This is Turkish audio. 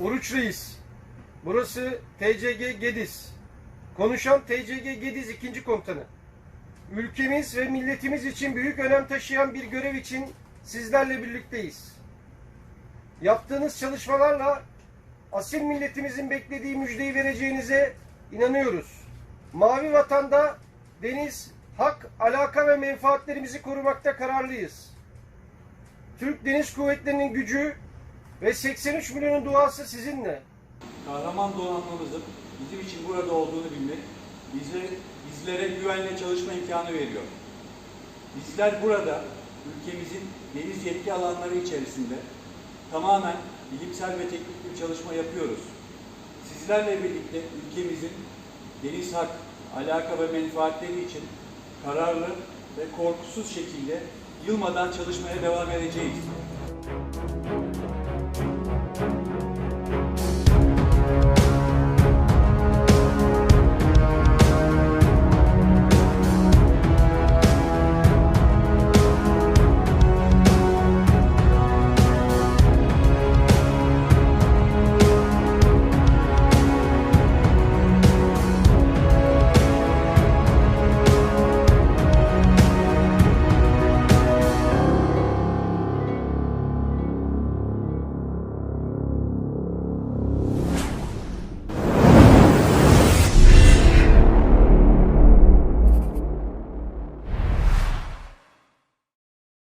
Oruç Reis. Burası TCG Gediz. Konuşan TCG Gediz ikinci komutanı. Ülkemiz ve milletimiz için büyük önem taşıyan bir görev için sizlerle birlikteyiz. Yaptığınız çalışmalarla asil milletimizin beklediği müjdeyi vereceğinize inanıyoruz. Mavi vatanda deniz, hak, alaka ve menfaatlerimizi korumakta kararlıyız. Türk Deniz Kuvvetleri'nin gücü ve 83 milyonun duası sizinle. Kahraman donanmamızın bizim için burada olduğunu bilmek bize bizlere güvenle çalışma imkanı veriyor. Bizler burada ülkemizin deniz yetki alanları içerisinde tamamen bilimsel ve teknik bir çalışma yapıyoruz. Sizlerle birlikte ülkemizin deniz hak, alaka ve menfaatleri için kararlı ve korkusuz şekilde yılmadan çalışmaya devam edeceğiz.